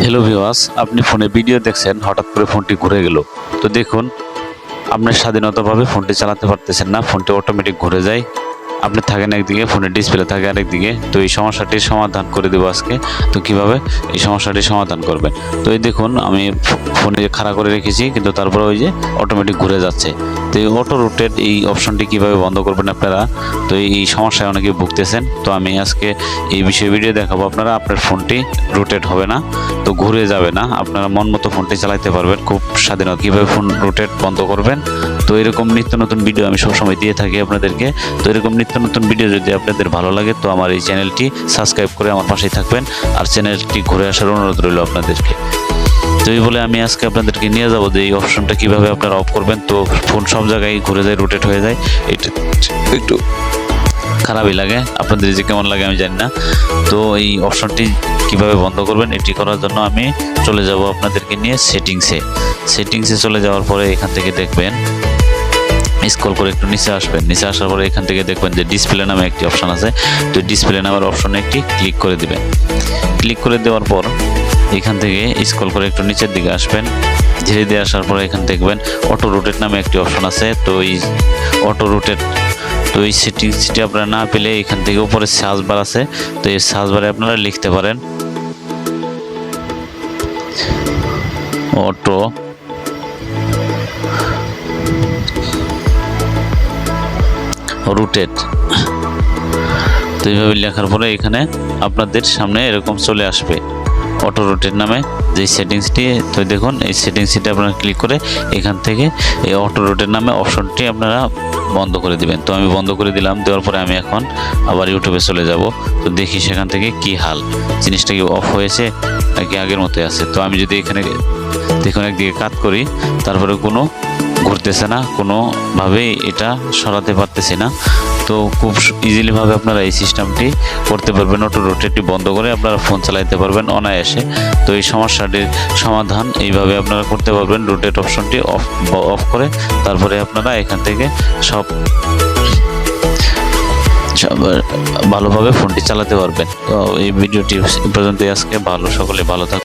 Hello ভিওয়াস আপনি ফোনে video দেখছেন, হঠাৎ করে ফোনটি ঘুরে গেল। তো দেখুন, আপনি স্বাধীনতাভাবে ফোনটি চালাতে পারতেছেন না, ফোনটি অটোমেটিক ঘুরে যায়। আপনি থাকেন একদিকে, ফোনের ডিসপ্লে থাকে আরেকদিকে, তো এই সমস্যাটির সমাধান করে দেবো আজকে। তো কীভাবে? এই সমস্যাটির সমাধান করবেন। তো এই দেখুন, আমি ফোনে খাড়া করে রেখেছি, কিন্তু তারপরে ওই যে অটোমেটিক ঘুরে যাচ্ছে। তো এই অটো রোটেট এই অপশনটি কীভাবে বন্ধ করবেন আপনারা? তো এই সমস্যায় অনেকে ভুগতেছেন। তো আমি আজকে এই বিষয়ে ভিডিও দেখাবো আপনারা, আপনার ফোনটি রোটেট হবে না। তো ঘুরে যাবে না। আপনারা মন মতো ফোনটি চালাতে পারবেন। খুব স্বাধীনতা। কীভাবে ফোন রোটেট বন্ধ করবেন? তো এরকম নিত্য নতুন ভিডিও আমি সবসময় দিয়ে থাকি আপনাদেরকে। তো এরকম নিত্য নতুন ভিডিও যদি আপনাদের ভালো লাগে, তো আমার এই চ্যানেলটি সাবস্ক্রাইব করে আমার পাশেই থাকবেন। আর চ্যানেলটি ঘুরে আসার অনুরোধ রইল আপনাদেরকে। তো এই বলে আমি আজকে আপনাদেরকে নিয়ে যাব যে এই অপশনটা কীভাবে আপনারা অফ করবেন। তো ফোন সব জায়গায় ঘুরে যায় রোটেট হয়ে যায়। এটা একটু খারাপই লাগে। আপনাদের যে কেমন লাগে আমি জানি না। তো এই অপশনটি কীভাবে বন্ধ করবেন, এটি করার জন্য আমি চলে যাব আপনাদেরকে নিয়ে সেটিংসে সেটিংসে চলে যাওয়ার পরে এখান থেকে দেখবেন স্ক্রল করে একটু নিচে আসবেন। নিচে আসার পরে এখান থেকে দেখবেন যে ডিসপ্লে নামে একটি অপশান আছে। তো ডিসপ্লে নামের অপশনে একটি ক্লিক করে দিবেন। ক্লিক করে দেওয়ার পর এখান থেকে স্ক্রল করে একটু নিচের দিকে আসবেন। ধীরে ধীরে আসার পরে এখানে দেখবেন অটো রোটেট নামে একটি অপশন আছে। তো এই অটো রোটেট তো এই সেটিংসটি আপনারা না পেলে এখান থেকে উপরে সার্চ বার আছে। তো এই সার্চ বারে আপনারা লিখতে পারেন অটো রুটেড তো এইভাবে লেখার পরে এখানে আপনাদের সামনে এরকম চলে আসবে। অটো রোটেট নামে যে সেটিংসটি তো দেখুন এই সেটিংসটি আপনারা ক্লিক করে এখান থেকে এই অটো রোটেট নামে অপশনটি আপনারা বন্ধ করে দিবেন। তো আমি বন্ধ করে দিলাম, দেওয়ার পরে আমি এখন আবার ইউটিউবে চলে যাব। তো দেখি সেখান থেকে কি হাল। জিনিসটা কি অফ হয়েছে নাকি আগের মতোই আছে। তো আমি যদি এখানে দেখুন একদিকে কাট করি, তারপরে কোনো ঘুরতেছে না, কোনোভাবেই এটা সরাতে পারতেছি না। তো খুব ইজিলিভাবে আপনারা এই সিস্টেমটি করতে পারবেন অটো রোটেটটি বন্ধ করে আপনারা ফোন চালাইতে পারবেন অনায়াসে। তো এই সমস্যাটির সমাধান এইভাবে আপনারা করতে পারবেন রোটেট অপশনটি অফ অফ করে তারপরে আপনারা এখান থেকে সব ভালোভাবে ফোনটি চালাতে পারবেন। তো এই ভিডিওটি এ পর্যন্তই, আজকে ভালো, সকলে ভালো থাকুন।